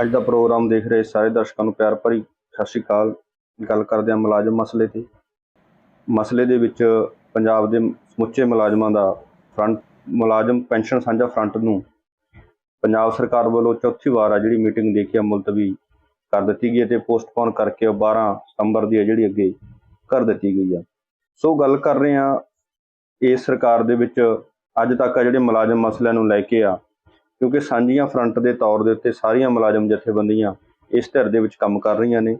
ਅੱਜ ਦਾ ਪ੍ਰੋਗਰਾਮ ਦੇਖ ਰਹੇ ਸਾਰੇ ਦਰਸ਼ਕਾਂ ਨੂੰ ਪਿਆਰ ਭਰੀ ਸਤਿ ਸ਼੍ਰੀ ਅਕਾਲ। ਗੱਲ ਕਰਦੇ ਹਾਂ ਮੁਲਾਜ਼ਮ ਮਸਲੇ ਤੇ। ਮਸਲੇ ਦੇ ਵਿੱਚ ਪੰਜਾਬ ਦੇ ਸਮੁੱਚੇ ਮੁਲਾਜ਼ਮਾਂ ਦਾ ਫਰੰਟ, ਮੁਲਾਜ਼ਮ ਪੈਨਸ਼ਨ ਸਾਂਝਾ ਫਰੰਟ ਨੂੰ ਪੰਜਾਬ ਸਰਕਾਰ ਵੱਲੋਂ ਚੌਥੀ ਵਾਰ ਆ ਜਿਹੜੀ ਮੀਟਿੰਗ ਦੇਖੀ ਆ ਮੁਲਤਵੀ ਕਰ ਦਿੱਤੀ ਗਈ ਹੈ ਤੇ ਪੋਸਟਪੋਨ ਕਰਕੇ ਉਹ 12 ਸਤੰਬਰ ਦੀ ਹੈ ਜਿਹੜੀ ਅੱਗੇ ਕਰ ਦਿੱਤੀ ਗਈ ਆ। ਸੋ ਗੱਲ ਕਰ ਰਹੇ ਆ ਇਸ ਸਰਕਾਰ ਦੇ ਵਿੱਚ ਅੱਜ ਤੱਕ ਆ ਜਿਹੜੇ ਮੁਲਾਜ਼ਮ ਮਸਲਿਆਂ ਨੂੰ ਲੈ ਕੇ ਆ ਕਿਉਂਕਿ ਸਾਂਝੀਆਂ ਫਰੰਟ ਦੇ ਤੌਰ ਦੇ ਉੱਤੇ ਸਾਰੀਆਂ ਮੁਲਾਜ਼ਮ ਜਥੇਬੰਦੀਆਂ ਇਸ ਧਿਰ ਦੇ ਵਿੱਚ ਕੰਮ ਕਰ ਰਹੀਆਂ ਨੇ।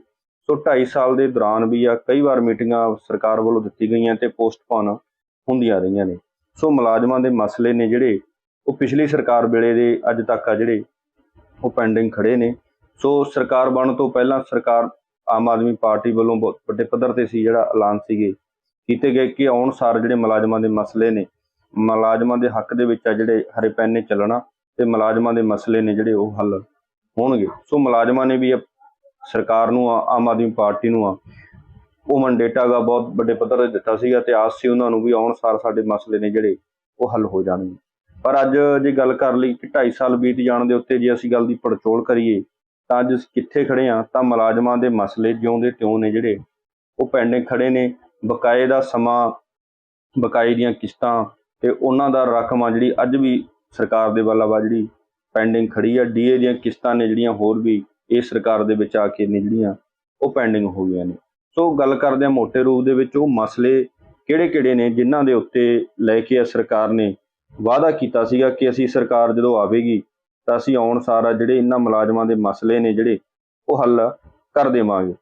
ਸੋ 2.5 ਸਾਲ ਦੇ ਦੌਰਾਨ ਵੀ ਆ ਕਈ ਵਾਰ ਮੀਟਿੰਗਾਂ ਸਰਕਾਰ ਵੱਲੋਂ ਦਿੱਤੀ ਗਈਆਂ ਤੇ ਪੋਸਟਪੋਨ ਹੁੰਦੀਆਂ ਰਹੀਆਂ ਨੇ। ਸੋ ਮੁਲਾਜ਼ਮਾਂ ਦੇ ਮਸਲੇ ਨੇ ਜਿਹੜੇ, ਉਹ ਪਿਛਲੀ ਸਰਕਾਰ ਵੇਲੇ ਦੇ ਅੱਜ ਤੱਕ ਆ ਜਿਹੜੇ, ਉਹ ਪੈਂਡਿੰਗ ਖੜੇ ਨੇ। ਸੋ ਸਰਕਾਰ ਬਣਨ ਤੋਂ ਪਹਿਲਾਂ ਸਰਕਾਰ ਆਮ ਆਦਮੀ ਪਾਰਟੀ ਵੱਲੋਂ ਬਹੁਤ ਵੱਡੇ ਪੱਧਰ ਤੇ ਸੀ ਜਿਹੜਾ ਐਲਾਨ ਸੀਗੇ, ਕੀਤੇ ਗਏ ਕਿ ਆਉਣ ਸਾਰ ਜਿਹੜੇ ਮੁਲਾਜ਼ਮਾਂ ਦੇ ਮਸਲੇ ਨੇ, ਮੁਲਾਜ਼ਮਾਂ ਦੇ ਹੱਕ ਦੇ ਵਿੱਚ ਆ ਜਿਹੜੇ ਹਰੇ ਪੈਨ ਨੇ ਚੱਲਣਾ ਤੇ ਮੁਲਾਜ਼ਮਾਂ ਦੇ ਮਸਲੇ ਨੇ ਜਿਹੜੇ ਉਹ ਹੱਲ ਹੋਣਗੇ। ਸੋ ਮੁਲਾਜ਼ਮਾਂ ਨੇ ਵੀ ਸਰਕਾਰ ਨੂੰ ਆਮ ਆਦਮੀ ਪਾਰਟੀ ਨੂੰ ਆ, ਉਹ ਮੰਡੇਟਾ ਗਾ ਬਹੁਤ ਵੱਡੇ ਪੱਧਰ ਤੇ ਦਿੱਤਾ ਸੀਗਾ ਤੇ ਆਸ ਸੀ ਉਹਨਾਂ ਨੂੰ ਵੀ ਆਉਣ ਸਾਰ ਸਾਡੇ ਮਸਲੇ ਨੇ ਜਿਹੜੇ ਉਹ ਹੱਲ ਹੋ ਜਾਣਗੇ। ਪਰ ਅੱਜ ਜੇ ਗੱਲ ਕਰ ਲਈ ਕਿ 2.5 ਸਾਲ ਬੀਤ ਜਾਣ ਦੇ ਉੱਤੇ ਜੇ ਅਸੀਂ ਗੱਲ ਦੀ ਪੜਚੋਲ ਕਰੀਏ, ਤਾਂ ਅੱਜ ਅਸੀਂ ਕਿੱਥੇ ਖੜੇ ਆ ਤਾਂ ਮੁਲਾਜ਼ਮਾਂ ਦੇ ਮਸਲੇ ਜਿਉਂ ਦੇ ਤਿਉਂ ਨੇ ਜਿਹੜੇ ਉਹ ਪੈਂਡਿੰਗ ਖੜੇ ਨੇ। ਬਕਾਏ ਦਾ ਸਮਾਂ, ਬਕਾਏ ਦੀਆਂ ਕਿਸ਼ਤਾਂ ਤੇ ਉਹਨਾਂ ਦਾ ਰਕਮ ਆ ਜਿਹੜੀ ਅੱਜ ਵੀ ਸਰਕਾਰ ਦੇ ਵੱਲ ਆ ਜਿਹੜੀ ਪੈਂਡਿੰਗ ਖੜੀ ਆ। ਡੀਏ ਦੀਆਂ ਕਿਸ਼ਤਾਂ ਨੇ ਜਿਹੜੀਆਂ ਹੋਰ ਵੀ ਇਸ ਸਰਕਾਰ ਦੇ ਵਿੱਚ ਆ ਕੇ ਨੇ ਜਿਹੜੀਆਂ, ਉਹ ਪੈਂਡਿੰਗ ਹੋ ਗਈਆਂ ਨੇ। ਸੋ ਗੱਲ ਕਰਦੇ ਆ ਮੋٹے ਰੂਪ ਦੇ ਵਿੱਚ। ਉਹ ਮਸਲੇ ਕਿਹੜੇ-ਕਿਹੜੇ ਨੇ ਜਿਨ੍ਹਾਂ ਦੇ ਉੱਤੇ ਲੈ ਕੇ ਆ ਸਰਕਾਰ ਨੇ ਵਾਅਦਾ ਕੀਤਾ ਸੀਗਾ ਕਿ ਅਸੀਂ ਸਰਕਾਰ ਜਦੋਂ ਆਵੇਗੀ ਤਾਂ ਅਸੀਂ ਆਉਣ ਸਾਰਾ ਜਿਹੜੇ ਇਹਨਾਂ ਮੁਲਾਜ਼ਮਾਂ ਦੇ ਮਸਲੇ ਨੇ ਜਿਹੜੇ, ਉਹ ਹੱਲ ਕਰ ਦੇਵਾਂਗੇ।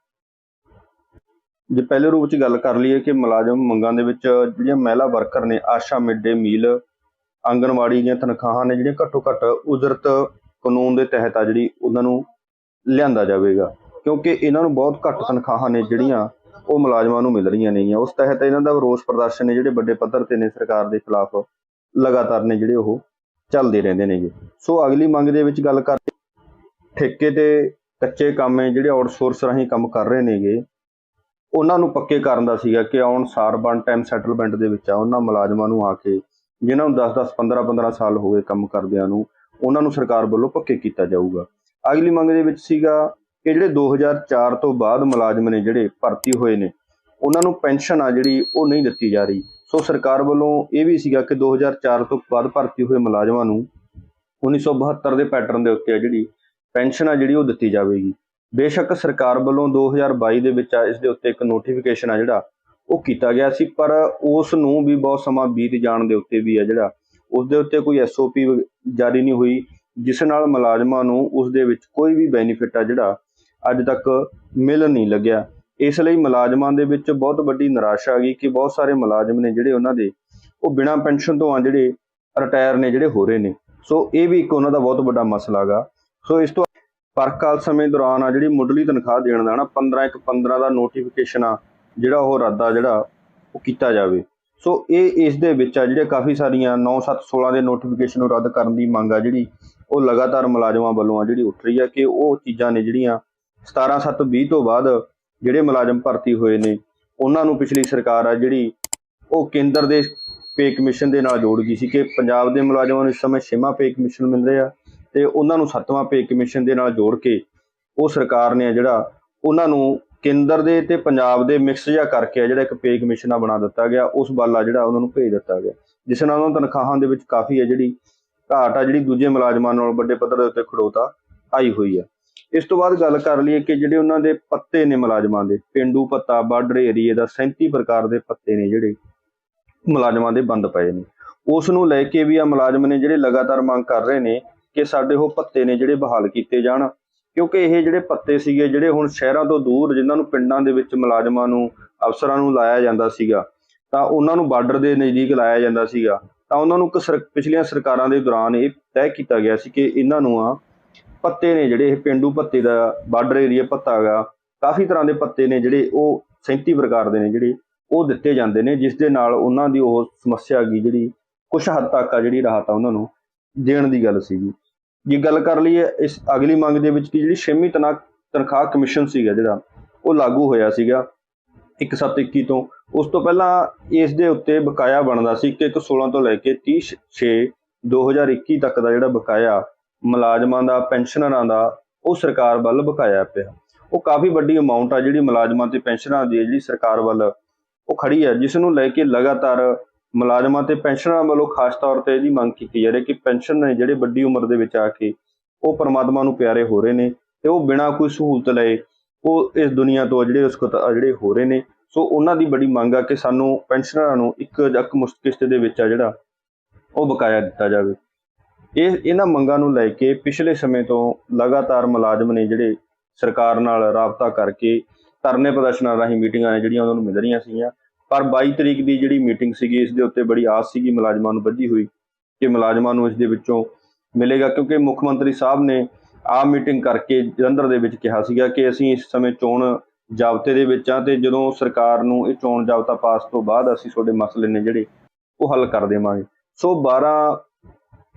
ਜੇ ਪਹਿਲੇ ਰੂਪ ਚ ਗੱਲ ਕਰ ਲਈਏ ਕਿ ਮੁਲਾਜ਼ਮ ਮੰਗਾਂ ਦੇ ਵਿੱਚ ਜਿਹੜੀਆਂ ਮਹਿਲਾ ਵਰਕਰ ਨੇ, ਆਸ਼ਾ ਮਿਡ ਡੇ ਮੀਲ ਆਂਗਣਵਾੜੀ ਦੀਆਂ ਤਨਖਾਹਾਂ ਨੇ ਜਿਹੜੀਆਂ ਘੱਟੋ ਘੱਟ ਉਜਰਤ ਕਾਨੂੰਨ ਦੇ ਤਹਿਤ ਆ ਜਿਹੜੀ ਉਹਨਾਂ ਨੂੰ ਲਿਆਂਦਾ ਜਾਵੇਗਾ। ਕਿਉਂਕਿ ਇਹਨਾਂ ਨੂੰ ਬਹੁਤ ਘੱਟ ਤਨਖਾਹਾਂ ਨੇ ਜਿਹੜੀਆਂ ਉਹ ਮੁਲਾਜ਼ਮਾਂ ਨੂੰ ਮਿਲ ਰਹੀਆਂ ਨੇਗੀਆਂ। ਉਸ ਤਹਿਤ ਇਹਨਾਂ ਦਾ ਰੋਸ ਪ੍ਰਦਰਸ਼ਨ ਨੇ ਜਿਹੜੇ ਵੱਡੇ ਪੱਧਰ ਤੇ ਨੇ ਸਰਕਾਰ ਦੇ ਖਿਲਾਫ ਲਗਾਤਾਰ ਨੇ ਜਿਹੜੇ ਉਹ ਚੱਲਦੇ ਰਹਿੰਦੇ ਨੇਗੇ। ਸੋ ਅਗਲੀ ਮੰਗ ਦੇ ਵਿੱਚ ਗੱਲ ਕਰ ਠੇਕੇ ਤੇ ਕੱਚੇ ਕੰਮ ਹੈ, ਜਿਹੜੇ ਆਊਟਸੋਰਸ ਰਾਹੀਂ ਕੰਮ ਕਰ ਰਹੇ ਨੇਗੇ, ਉਹਨਾਂ ਨੂੰ ਪੱਕੇ ਕਰਨ ਦਾ ਸੀਗਾ ਕਿ ਆਉਣ ਸਾਰ ਵਨ ਟਾਈਮ ਸੈਟਲਮੈਂਟ ਦੇ ਵਿੱਚ ਆ, ਉਹਨਾਂ ਮੁਲਾਜ਼ਮਾਂ ਨੂੰ ਆ ਕੇ ਜਿਨ੍ਹਾਂ ਨੂੰ 10-10 15-15 ਸਾਲ ਹੋ ਗਏ ਕੰਮ ਕਰਦਿਆਂ ਨੂੰ, ਉਹਨਾਂ ਨੂੰ ਸਰਕਾਰ ਵੱਲੋਂ ਪੱਕੇ ਕੀਤਾ ਜਾਊਗਾ। ਅਗਲੀ ਮੰਗ ਦੇ ਵਿੱਚ ਸੀਗਾ ਕਿ ਜਿਹੜੇ 2004 ਤੋਂ ਬਾਅਦ ਮੁਲਾਜ਼ਮ ਨੇ ਜਿਹੜੇ ਭਰਤੀ ਹੋਏ ਨੇ, ਉਹਨਾਂ ਨੂੰ ਪੈਨਸ਼ਨ ਆ ਜਿਹੜੀ, ਉਹ ਨਹੀਂ ਦਿੱਤੀ ਜਾ ਰਹੀ। ਸੋ ਸਰਕਾਰ ਵੱਲੋਂ ਇਹ ਵੀ ਸੀਗਾ ਕਿ 2004 ਤੋਂ ਬਾਅਦ ਭਰਤੀ ਹੋਏ ਮੁਲਾਜ਼ਮਾਂ ਨੂੰ 1972 ਦੇ ਪੈਟਰਨ ਦੇ ਉੱਤੇ ਆ ਜਿਹੜੀ ਪੈਨਸ਼ਨ ਆ ਜਿਹੜੀ, ਉਹ ਦਿੱਤੀ ਜਾਵੇਗੀ। ਬੇਸ਼ੱਕ ਸਰਕਾਰ ਵੱਲੋਂ 2022 ਦੇ ਵਿੱਚ ਆ, ਇਸ ਦੇ ਉੱਤੇ ਇੱਕ ਨੋਟੀਫਿਕੇਸ਼ਨ ਆ ਜਿਹੜਾ ਉਹ ਕੀਤਾ ਗਿਆ ਸੀ, ਪਰ ਉਸ ਨੂੰ ਵੀ ਬਹੁਤ ਸਮਾਂ ਬੀਤ ਜਾਣ ਦੇ ਉੱਤੇ ਵੀ ਆ ਜਿਹੜਾ ਉਸ ਦੇ ਉੱਤੇ ਕੋਈ ਐਸਓਪੀ ਜਾਰੀ ਨਹੀਂ ਹੋਈ, ਜਿਸ ਨਾਲ ਮੁਲਾਜ਼ਮਾਂ ਨੂੰ ਉਸ ਦੇ ਵਿੱਚ ਕੋਈ ਵੀ ਬੈਨੀਫਿਟ ਆ ਜਿਹੜਾ, ਅੱਜ ਤੱਕ ਮਿਲ ਨਹੀਂ ਲੱਗਿਆ। ਇਸ ਲਈ ਮੁਲਾਜ਼ਮਾਂ ਦੇ ਵਿੱਚ ਬਹੁਤ ਵੱਡੀ ਨਿਰਾਸ਼ਾ ਆ ਗਈ ਕਿ ਬਹੁਤ ਸਾਰੇ ਮੁਲਾਜ਼ਮ ਨੇ ਜਿਹੜੇ ਉਹਨਾਂ ਦੇ, ਉਹ ਬਿਨਾਂ ਪੈਨਸ਼ਨ ਤੋਂ ਆ ਜਿਹੜੇ ਰਿਟਾਇਰ ਨੇ, ਜਿਹੜੇ ਹੋ ਰਹੇ ਨੇ। ਸੋ ਇਹ ਵੀ ਇੱਕ ਉਹਨਾਂ ਦਾ ਬਹੁਤ ਵੱਡਾ ਮਸਲਾ ਹੈਗਾ। ਸੋ ਇਸ ਤੋਂ ਪਰਕਾਲ ਸਮੇਂ ਦੌਰਾਨ ਆ ਜਿਹੜੀ ਮੁੱਢਲੀ ਤਨਖਾਹ ਦੇਣ ਦਾ ਨਾ 15 ਇੱਕ 15 ਦਾ ਨੋਟੀਫਿਕੇਸ਼ਨ ਆ ਜਿਹੜਾ ਉਹ ਰੱਦ ਆ ਜਿਹੜਾ ਉਹ ਕੀਤਾ ਜਾਵੇ। ਸੋ ਇਹ ਇਸ ਦੇ ਵਿੱਚ ਆ, ਜਿਹੜੇ ਕਾਫੀ ਸਾਰੀਆਂ 9 7 16 ਦੇ ਨੋਟੀਫਿਕੇਸ਼ਨ ਨੂੰ ਰੱਦ ਕਰਨ ਦੀ ਮੰਗ ਆ, ਜਿਹੜੀ ਉਹ ਲਗਾਤਾਰ ਮੁਲਾਜ਼ਮਾਂ ਵੱਲੋਂ ਆ, ਜਿਹੜੀ ਉੱਠ ਰਹੀ ਆ ਕਿ ਉਹ ਚੀਜ਼ਾਂ ਨੇ ਜਿਹੜੀਆਂ 17 7 20 ਤੋਂ ਬਾਅਦ ਜਿਹੜੇ ਮੁਲਾਜ਼ਮ ਭਰਤੀ ਹੋਏ ਨੇ, ਉਹਨਾਂ ਨੂੰ ਪਿਛਲੀ ਸਰਕਾਰ ਆ ਜਿਹੜੀ ਉਹ ਕੇਂਦਰ ਦੇ ਪੇ ਕਮਿਸ਼ਨ ਦੇ ਨਾਲ ਜੋੜ ਗਈ ਸੀ ਕਿ ਪੰਜਾਬ ਦੇ ਮੁਲਾਜ਼ਮਾਂ ਨੂੰ ਇਸ ਸਮੇਂ ਛੇਵਾਂ ਪੇ ਕਮਿਸ਼ਨ ਮਿਲ ਰਿਹਾ ਤੇ ਉਹਨਾਂ ਨੂੰ ਸੱਤਵਾਂ ਪੇ ਕਮਿਸ਼ਨ ਦੇ ਨਾਲ ਜੋੜ ਕੇ ਉਹ ਸਰਕਾਰ ਨੇ ਆ ਜਿਹੜਾ ਉਹਨਾਂ ਨੂੰ ਕੇਂਦਰ ਦੇ ਤੇ ਪੰਜਾਬ ਦੇ ਮਿਕਸ ਜਿਹਾ ਕਰਕੇ ਜਿਹੜਾ ਇੱਕ ਪੇ ਕਮਿਸ਼ਨ ਆ ਬਣਾ ਦਿੱਤਾ ਗਿਆ, ਉਸ ਵੱਲ ਆ ਜਿਹੜਾ ਉਹਨਾਂ ਨੂੰ ਭੇਜ ਦਿੱਤਾ ਗਿਆ। ਜਿਸ ਨਾਲ ਉਹਨਾਂ ਤਨਖਾਹਾਂ ਦੇ ਵਿੱਚ ਕਾਫੀ ਹੈ ਜਿਹੜੀ ਘਾਟ ਆ, ਜਿਹੜੀ ਦੂਜੇ ਮੁਲਾਜ਼ਮਾਂ ਨਾਲ ਵੱਡੇ ਪੱਧਰ ਦੇ ਉੱਤੇ ਖੜੋਤਾ ਆਈ ਹੋਈ ਹੈ ਇਸ ਤੋਂ ਬਾਅਦ ਗੱਲ ਕਰ ਲਈਏ ਕਿ ਜਿਹੜੇ ਉਹਨਾਂ ਦੇ ਪੱਤੇ ਨੇ ਮੁਲਾਜ਼ਮਾਂ ਦੇ, ਪਿੰਡੂ ਪੱਤਾ ਬਾਰਡਰ ਏਰੀਏ ਦਾ 37 ਪ੍ਰਕਾਰ ਦੇ ਪੱਤੇ ਨੇ ਜਿਹੜੇ ਮੁਲਾਜ਼ਮਾਂ ਦੇ ਬੰਦ ਪਏ ਨੇ। ਉਸ ਨੂੰ ਲੈ ਕੇ ਵੀ ਆ ਮੁਲਾਜ਼ਮ ਨੇ ਜਿਹੜੇ ਲਗਾਤਾਰ ਮੰਗ ਕਰ ਰਹੇ ਨੇ ਕਿ ਸਾਡੇ ਉਹ ਪੱਤੇ ਨੇ ਜਿਹੜੇ ਬਹਾਲ ਕੀਤੇ ਜਾਣ। ਕਿਉਂਕਿ ਇਹ ਜਿਹੜੇ ਪੱਤੇ ਸੀਗੇ, ਜਿਹੜੇ ਹੁਣ ਸ਼ਹਿਰਾਂ ਤੋਂ ਦੂਰ, ਜਿਨ੍ਹਾਂ ਨੂੰ ਪਿੰਡਾਂ ਦੇ ਵਿੱਚ ਮੁਲਾਜ਼ਮਾਂ ਨੂੰ, ਅਫਸਰਾਂ ਨੂੰ ਲਾਇਆ ਜਾਂਦਾ ਸੀਗਾ, ਤਾਂ ਉਹਨਾਂ ਨੂੰ ਬਾਰਡਰ ਦੇ ਨਜ਼ਦੀਕ ਲਾਇਆ ਜਾਂਦਾ ਸੀਗਾ, ਤਾਂ ਉਹਨਾਂ ਨੂੰ ਇੱਕ ਸਰ- ਪਿਛਲੀਆਂ ਸਰਕਾਰਾਂ ਦੇ ਦੌਰਾਨ ਇਹ ਤੈਅ ਕੀਤਾ ਗਿਆ ਸੀ ਕਿ ਇਹਨਾਂ ਨੂੰ ਆ ਪੱਤੇ ਨੇ ਜਿਹੜੇ ਇਹ ਪਿੰਡੂ ਪੱਤੇ ਦਾ, ਬਾਰਡਰ ਏਰੀਆ ਪੱਤਾ ਹੈਗਾ, ਕਾਫੀ ਤਰ੍ਹਾਂ ਦੇ ਪੱਤੇ ਨੇ ਜਿਹੜੇ ਉਹ 37 ਪ੍ਰਕਾਰ ਦੇ ਨੇ ਜਿਹੜੇ ਉਹ ਦਿੱਤੇ ਜਾਂਦੇ ਨੇ, ਜਿਸ ਦੇ ਨਾਲ ਉਹਨਾਂ ਦੀ ਉਹ ਸਮੱਸਿਆ ਹੈਗੀ ਜਿਹੜੀ ਕੁਝ ਹੱਦ ਤੱਕ ਆ ਜਿਹੜੀ ਰਾਹਤ ਆ ਉਹਨਾਂ ਨੂੰ ਦੇਣ ਦੀ ਗੱਲ ਸੀਗੀ। ਜੇ ਗੱਲ ਕਰ ਲਈਏ ਇਸ ਅਗਲੀ ਮੰਗ ਦੇ ਵਿੱਚ ਕਿ ਜਿਹੜੀ ਛੇਵੀਂ ਤਨਖਾਹ ਤਨਖਾਹ ਕਮਿਸ਼ਨ ਸੀਗਾ ਜਿਹੜਾ, ਉਹ ਲਾਗੂ ਹੋਇਆ ਸੀਗਾ 1721 ਤੋਂ। ਉਸ ਤੋਂ ਪਹਿਲਾਂ ਇਸ ਦੇ ਉੱਤੇ ਬਕਾਇਆ ਬਣਦਾ ਸੀ ਕਿ ਇੱਕ 16 ਤੋਂ ਲੈ ਕੇ 30 6 2021 ਤੱਕ ਦਾ ਜਿਹੜਾ ਬਕਾਇਆ ਮੁਲਾਜ਼ਮਾਂ ਦਾ, ਪੈਨਸ਼ਨਰਾਂ ਦਾ, ਉਹ ਸਰਕਾਰ ਵੱਲ ਬਕਾਇਆ ਪਿਆ। ਉਹ ਕਾਫੀ ਵੱਡੀ ਅਮਾਉਂਟ ਆ ਜਿਹੜੀ ਮੁਲਾਜ਼ਮਾਂ ਤੇ ਪੈਨਸ਼ਨਰਾਂ ਦੀ ਜਿਹੜੀ ਸਰਕਾਰ ਵੱਲ ਉਹ ਖੜੀ ਹੈ ਜਿਸ ਨੂੰ ਲੈ ਕੇ ਲਗਾਤਾਰ ਮੁਲਾਜ਼ਮਾਂ ਤੇ ਪੈਨਸ਼ਨਰਾਂ ਵੱਲੋਂ ਖਾਸ ਤੌਰ ਤੇ ਇਹਦੀ ਮੰਗ ਕੀਤੀ ਜਾ ਰਹੀ ਹੈ ਕਿ ਪੈਨਸ਼ਨ ਨੇ ਜਿਹੜੇ ਵੱਡੀ ਉਮਰ ਦੇ ਵਿੱਚ ਆ ਕੇ ਉਹ ਪਰਮਾਤਮਾ ਨੂੰ ਪਿਆਰੇ ਹੋ ਰਹੇ ਨੇ ਤੇ ਉਹ ਬਿਨਾਂ ਕੋਈ ਸਹੂਲਤ ਲਏ ਉਹ ਇਸ ਦੁਨੀਆ ਤੋਂ ਜਿਹੜੇ ਉਸ ਜਿਹੜੇ ਹੋ ਰਹੇ ਨੇ। ਸੋ ਉਹਨਾਂ ਦੀ ਬੜੀ ਮੰਗ ਆ ਕਿ ਸਾਨੂੰ ਪੈਨਸ਼ਨਰਾਂ ਨੂੰ ਇੱਕ ਜੱਕ ਮੁਸ਼ਤ ਕਿਸ਼ਤ ਦੇ ਵਿੱਚ ਆ ਜਿਹੜਾ ਉਹ ਬਕਾਇਆ ਦਿੱਤਾ ਜਾਵੇ। ਇਹ ਇਹਨਾਂ ਮੰਗਾਂ ਨੂੰ ਲੈ ਕੇ ਪਿਛਲੇ ਸਮੇਂ ਤੋਂ ਲਗਾਤਾਰ ਮੁਲਾਜ਼ਮ ਨੇ ਜਿਹੜੇ ਸਰਕਾਰ ਨਾਲ ਰਾਬਤਾ ਕਰਕੇ ਧਰਨੇ ਪ੍ਰਦਰਸ਼ਨਾਂ ਰਾਹੀਂ ਮੀਟਿੰਗਾਂ ਜਿਹੜੀਆਂ ਉਹਨਾਂ ਨੂੰ ਮਿਲ ਰਹੀਆਂ ਸੀਗੀਆਂ ਪਰ 22 ਤਰੀਕ ਦੀ ਜਿਹੜੀ ਮੀਟਿੰਗ ਸੀਗੀ, ਇਸ ਦੇ ਉੱਤੇ ਬੜੀ ਆਸ ਸੀਗੀ ਮੁਲਾਜ਼ਮਾਂ ਨੂੰ ਵੱਜੀ ਹੋਈ ਕਿ ਮੁਲਾਜ਼ਮਾਂ ਨੂੰ ਇਸ ਦੇ ਵਿੱਚੋਂ ਮਿਲੇਗਾ ਕਿਉਂਕਿ ਮੁੱਖ ਮੰਤਰੀ ਸਾਹਿਬ ਨੇ ਆ ਮੀਟਿੰਗ ਕਰਕੇ ਜਲੰਧਰ ਦੇ ਵਿੱਚ ਕਿਹਾ ਸੀਗਾ ਕਿ ਅਸੀਂ ਇਸ ਸਮੇਂ ਚੋਣ ਜਾਬਤੇ ਦੇ ਵਿੱਚ ਆ ਤੇ ਜਦੋਂ ਸਰਕਾਰ ਨੂੰ ਇਹ ਚੋਣ ਜਾਬਤਾ ਪਾਸ ਤੋਂ ਬਾਅਦ ਅਸੀਂ ਤੁਹਾਡੇ ਮਸਲੇ ਨੇ ਜਿਹੜੇ ਉਹ ਹੱਲ ਕਰ ਦੇਵਾਂਗੇ। ਸੋ 12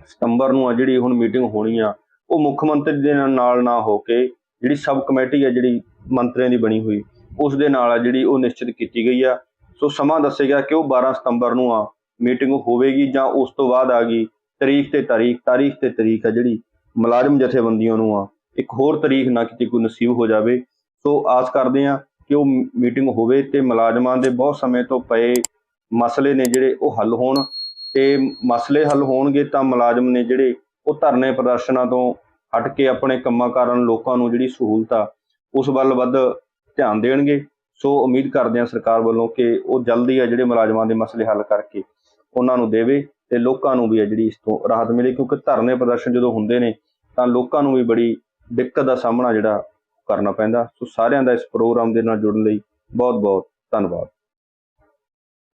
ਸਤੰਬਰ ਨੂੰ ਆ ਜਿਹੜੀ ਹੁਣ ਮੀਟਿੰਗ ਹੋਣੀ ਆ, ਉਹ ਮੁੱਖ ਮੰਤਰੀ ਦੇ ਨਾਲ ਨਾ ਹੋ ਕੇ ਜਿਹੜੀ ਸਬ ਕਮੇਟੀ ਆ ਜਿਹੜੀ ਮੰਤਰੀਆਂ ਦੀ ਬਣੀ ਹੋਈ, ਉਸ ਦੇ ਨਾਲ ਆ ਜਿਹੜੀ ਉਹ ਨਿਸ਼ਚਿਤ ਕੀਤੀ ਗਈ ਆ। ਸੋ ਸਮਾਂ ਦੱਸੇਗਾ ਕਿ ਉਹ 12 ਸਤੰਬਰ ਨੂੰ ਆ ਮੀਟਿੰਗ ਹੋਵੇਗੀ ਜਾਂ ਉਸ ਤੋਂ ਬਾਅਦ ਆ ਗਈ, ਤਰੀਕ ਤੇ ਤਾਰੀਖ ਤਾਰੀਖ ਤੇ ਤਰੀਕ ਆ ਜਿਹੜੀ ਮੁਲਾਜ਼ਮ ਜਥੇਬੰਦੀਆਂ ਨੂੰ ਆ। ਇੱਕ ਹੋਰ ਤਰੀਕ ਨਾ ਕਿਤੇ ਕੋਈ ਨਸੀਬ ਹੋ ਜਾਵੇ। ਸੋ ਆਸ ਕਰਦੇ ਆ ਕਿ ਉਹ ਮੀਟਿੰਗ ਹੋਵੇ ਤੇ ਮੁਲਾਜ਼ਮਾਂ ਦੇ ਬਹੁਤ ਸਮੇਂ ਤੋਂ ਪਏ ਮਸਲੇ ਨੇ ਜਿਹੜੇ ਉਹ ਹੱਲ ਹੋਣ। ਤੇ ਮਸਲੇ ਹੱਲ ਹੋਣਗੇ ਤਾਂ ਮੁਲਾਜ਼ਮ ਨੇ ਜਿਹੜੇ ਉਹ ਧਰਨੇ ਪ੍ਰਦਰਸ਼ਨਾਂ ਤੋਂ ਹਟ ਕੇ ਆਪਣੇ ਕੰਮਾਂ ਕਾਰਨ ਲੋਕਾਂ ਨੂੰ ਜਿਹੜੀ ਸਹੂਲਤ ਆ ਉਸ ਵੱਲ ਵੱਧ ਧਿਆਨ ਦੇਣਗੇ। ਸੋ ਉਮੀਦ ਕਰਦੇ ਹਾਂ ਸਰਕਾਰ ਵੱਲੋਂ ਕਿ ਉਹ ਜਲਦੀ ਆ ਜਿਹੜੇ ਮੁਲਾਜ਼ਮਾਂ ਦੇ ਮਸਲੇ ਹੱਲ ਕਰਕੇ ਉਹਨਾਂ ਨੂੰ ਦੇਵੇ ਤੇ ਲੋਕਾਂ ਨੂੰ ਵੀ ਆ ਜਿਹੜੀ ਇਸ ਤੋਂ ਰਾਹਤ ਮਿਲੇ, ਕਿਉਂਕਿ ਧਰਨੇ ਪ੍ਰਦਰਸ਼ਨ ਜਦੋਂ ਹੁੰਦੇ ਨੇ ਤਾਂ ਲੋਕਾਂ ਨੂੰ ਵੀ ਬੜੀ ਦਿੱਕਤ ਦਾ ਸਾਹਮਣਾ ਜਿਹੜਾ ਕਰਨਾ ਪੈਂਦਾ। ਸੋ ਸਾਰਿਆਂ ਦਾ ਇਸ ਪ੍ਰੋਗਰਾਮ ਦੇ ਨਾਲ ਜੁੜਨ ਲਈ ਬਹੁਤ ਬਹੁਤ ਧੰਨਵਾਦ।